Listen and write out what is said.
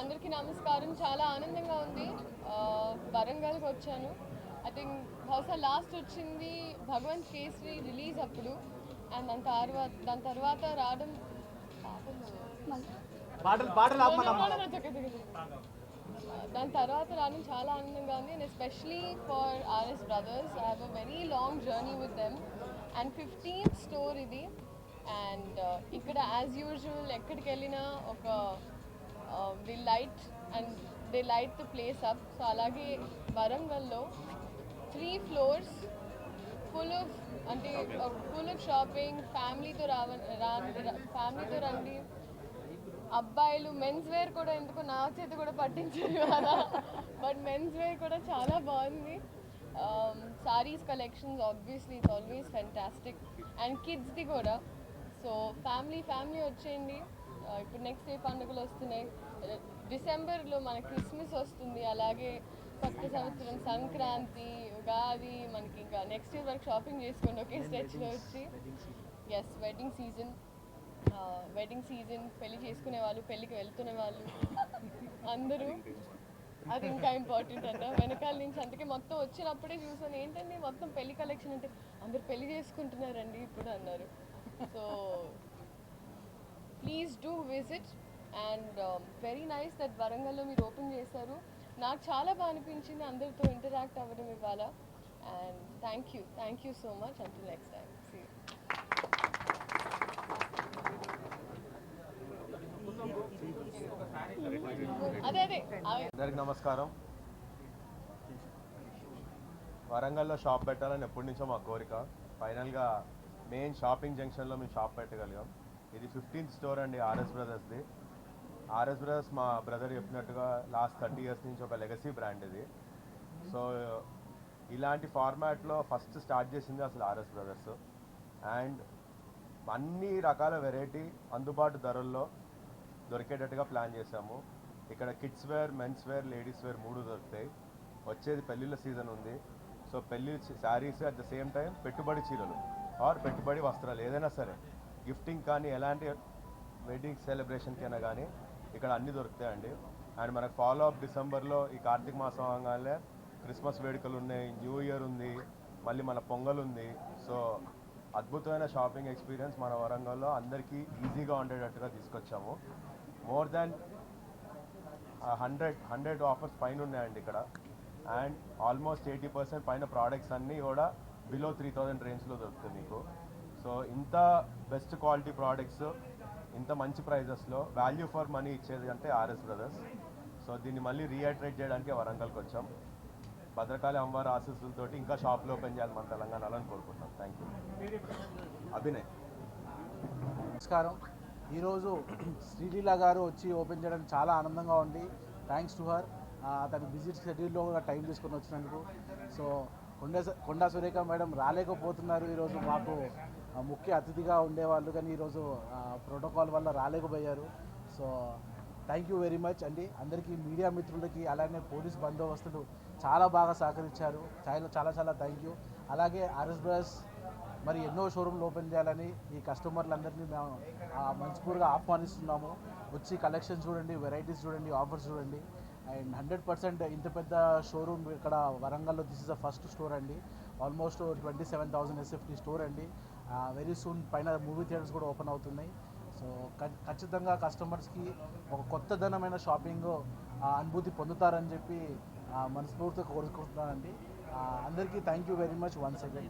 అందరికీ నమస్కారం. చాలా ఆనందంగా ఉంది. వరంగల్కి వచ్చాను. ఐ థింక్ బహుశా లాస్ట్ వచ్చింది భగవంత్ కేసరి రిలీజ్ అప్పుడు. అండ్ దాని తర్వాత దాని తర్వాత రావడం దాని తర్వాత రావడం చాలా ఆనందంగా ఉంది. And especially for R S brothers I have a very long journey with them and fifteenth store ఇది. అండ్ ఇక్కడ యాజ్ యూజువల్ ఎక్కడికి వెళ్ళినా ఒక the light and the light the place up so అలాగే వరంగల్లో త్రీ ఫ్లోర్స్ ఫుల్ ఆఫ్ అంటే full of shopping ఫ్యామిలీతో రావ ఫ్యామిలీతో రండి. అబ్బాయిలు మెన్స్ వేర్ కూడా ఎందుకు నా చేతి కూడా పట్టించారు కదా. బట్ మెన్స్ వేర్ కూడా చాలా బాగుంది. Sarees collections obviously it's always fantastic and కిడ్స్ది కూడా. సో ఫ్యామిలీ ఫ్యామిలీ వచ్చేయండి. ఇప్పుడు నెక్స్ట్ ఏ పండుగలు వస్తున్నాయి. డిసెంబర్లో మన క్రిస్మస్ వస్తుంది. అలాగే కొత్త సంవత్సరం సంక్రాంతి ఉగాది మనకి ఇంకా నెక్స్ట్ ఇయర్ వరకు షాపింగ్ చేసుకోండి. ఒకే స్టెచ్లో వచ్చి. Yes wedding season wedding season పెళ్ళి చేసుకునే వాళ్ళు పెళ్ళికి వెళ్తున్న వాళ్ళు అందరూ. అది ఇంకా ఇంపార్టెంట్ అంట. వెనకాల నుంచి అందుకే మొత్తం వచ్చినప్పుడే చూసాను. ఏంటండి? మొత్తం పెళ్ళి కలెక్షన్ అంటే అందరు పెళ్ళి చేసుకుంటున్నారండి ఇప్పుడు అన్నారు. So please do visit and very nice that వరంగల్లో మీరు ఓపెన్ చేశారు. నాకు చాలా బాగా అనిపించింది అందరితో ఇంటరాక్ట్ అవ్వడం ఇవాళ. And thank you thank you so much until next time అదే అదే అదే. అందరికి నమస్కారం. వరంగల్లో షాప్ పెట్టాలని ఎప్పటి నుంచో మా కోరిక. ఫైనల్గా మెయిన్ షాపింగ్ జంక్షన్లో మేము షాప్ పెట్టగలిగాం. ఇది ఫిఫ్టీన్త్ స్టోర్ అండి ఆర్ఎస్ బ్రదర్స్ది ఆర్ఎస్ బ్రదర్స్ మా బ్రదర్ చెప్పినట్టుగా లాస్ట్ థర్టీ ఇయర్స్ నుంచి ఒక లెగసీ బ్రాండ్ ఇది. సో ఇలాంటి ఫార్మాట్లో ఫస్ట్ స్టార్ట్ చేసింది అసలు ఆర్ఎస్ బ్రదర్స్ అండ్ అన్ని రకాల వెరైటీ అందుబాటు ధరల్లో దొరికేటట్టుగా ప్లాన్ చేశాము. ఇక్కడ kids wear men's wear ladies wear మూడు దొరుకుతాయి. వచ్చేది పెళ్ళిళ్ళ సీజన్ ఉంది. సో పెళ్ళి sarees at the same time పెట్టుబడి చీరలు ఆర్ పెట్టుబడి వస్త్రాలు ఏదైనా సరే. గిఫ్టింగ్ కానీ ఎలాంటి వెడ్డింగ్ సెలబ్రేషన్కి అయినా కానీ ఇక్కడ అన్నీ దొరుకుతాయండి. అండ్ మనకు ఫాలో అప్ డిసెంబర్లో ఈ కార్తీక మాసం అవగానే క్రిస్మస్ వేడుకలు ఉన్నాయి న్యూ ఇయర్ ఉంది మళ్ళీ మన పొంగల్ ఉంది. సో అద్భుతమైన షాపింగ్ ఎక్స్పీరియన్స్ మన వరంగల్లో అందరికీ ఈజీగా ఉండేటట్టుగా తీసుకొచ్చాము. More than hundred hundred offers పైన ఉన్నాయండి ఇక్కడ. అండ్ ఆల్మోస్ట్ ఎయిటీ పర్సెంట్ పైన ప్రోడక్ట్స్ అన్నీ కూడా బిలో త్రీ థౌజండ్ రేంజ్లో దొరుకుతుంది మీకు. సో ఇంత బెస్ట్ క్వాలిటీ ప్రోడక్ట్స్ ఇంత మంచి ప్రైజెస్లో వాల్యూ ఫర్ మనీ ఇచ్చేది అంటే ఆర్ఎస్ బ్రదర్స్. సో దీన్ని మళ్ళీ రీఅట్రేట్ చేయడానికి వరంగల్కి వచ్చాం. భద్రకాళి అమ్మవారి ఆశీస్సులతో ఇంకా షాప్లో ఓపెన్ చేయాలి మన తెలంగాణలో అని కోరుకుంటున్నాం. Thank you Abhinay. నమస్కారం. ఈరోజు శ్రీలీల గారు వచ్చి ఓపెన్ చేయడానికి చాలా ఆనందంగా ఉంది. థ్యాంక్స్ టు హర్ తన బిజీ షెడ్యూల్లో కూడా టైం తీసుకొని వచ్చినందుకు. సో కొండ కొండా సురేఖ మేడం రాలేకపోతున్నారు ఈరోజు మాకు. ముఖ్య అతిథిగా ఉండేవాళ్ళు కానీ ఈరోజు ప్రోటోకాల్ వల్ల రాలేకపోయారు. So thank you very much అండి అందరికీ మీడియా మిత్రులకి అలానే పోలీస్ బందోబస్తులు చాలా బాగా సహకరించారు. చాలా చాలా చాలా థ్యాంక్ యూ అలాగే ఆర్ఎస్ బ్రదర్స్ మరి ఎన్నో షోరూమ్లు ఓపెన్ చేయాలని ఈ కస్టమర్లందరినీ మేము ఆ, మనస్ఫూర్తిగా ఆహ్వానిస్తున్నాము. వచ్చి కలెక్షన్ చూడండి వెరైటీస్ చూడండి ఆఫర్స్ చూడండి. అండ్ హండ్రెడ్ పర్సెంట్ ఇంత పెద్ద షోరూమ్ ఇక్కడ వరంగల్లో this is the first store అండి. Almost twenty seven thousand SFT store అండి. వెరీ సూన్ పైన మూవీ థియేటర్స్ కూడా ఓపెన్ అవుతున్నాయి. సో ఖచ్చితంగా కస్టమర్స్కి ఒక కొత్తదనమైన షాపింగ్ అనుభూతి పొందుతారని చెప్పి ఆ, మనస్ఫూర్తిగా కోరుకుంటున్నానండి. అందరికీ thank you very much once again